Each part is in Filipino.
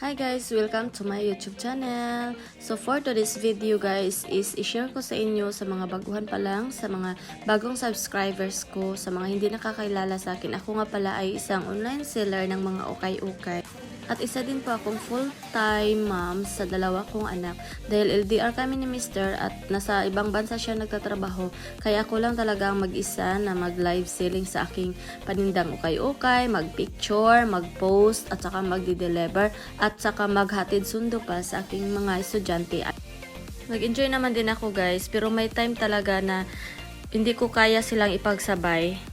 Hi guys! Welcome to my YouTube channel. So for today's video guys is i-share ko sa inyo sa mga baguhan pa lang, sa mga bagong subscribers ko, sa mga hindi nakakailala sa akin. Ako nga pala ay isang online seller ng mga ukay-ukay. At isa din po akong full-time mom sa dalawa kong anak. Dahil LDR kami ni Mr. at nasa ibang bansa siya nagtatrabaho. Kaya ako lang talaga ang mag-isa na mag-live selling sa aking panindang ukay-ukay, mag-picture, mag-post, at saka mag-deliver, at saka maghatid sundo pa sa aking mga estudyante. Nag-enjoy naman din ako guys, pero may time talaga na hindi ko kaya silang ipagsabay.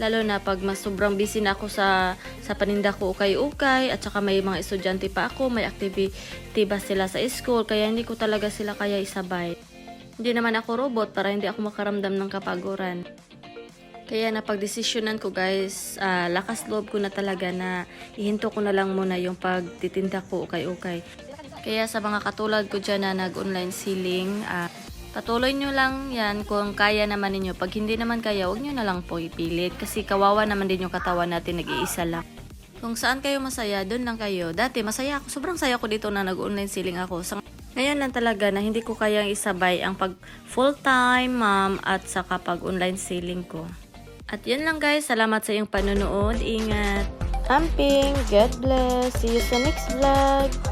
Lalo na pag mas sobrang busy na ako sa, sa paninda ko ukay-ukay at saka may mga estudyante pa ako, may activity ba sila sa school, kaya hindi ko talaga sila kaya isabay. Hindi naman ako robot para hindi ako makaramdam ng kapaguran. Kaya napagdesisyonan ko guys, ah, lakas loob ko na talaga na ihinto ko na lang muna yung pagtitinda ko ukay-ukay. Kaya sa mga katulad ko dyan na nag-online selling, ah, patuloy nyo lang yan kung kaya naman ninyo. Pag hindi naman kaya, huwag nyo na lang po ipilit kasi kawawa naman din yung katawan natin nag-iisa lang. Kung saan kayo masaya, doon lang kayo. Dati masaya ako, sobrang saya ko dito na nag-online selling ako. Sa ngayon lang talaga na hindi ko kayang isabay ang pag full-time mom at saka pag online selling ko. At yun lang guys, salamat sa iyong panonood. Ingat! Amping, God bless! See you sa next vlog!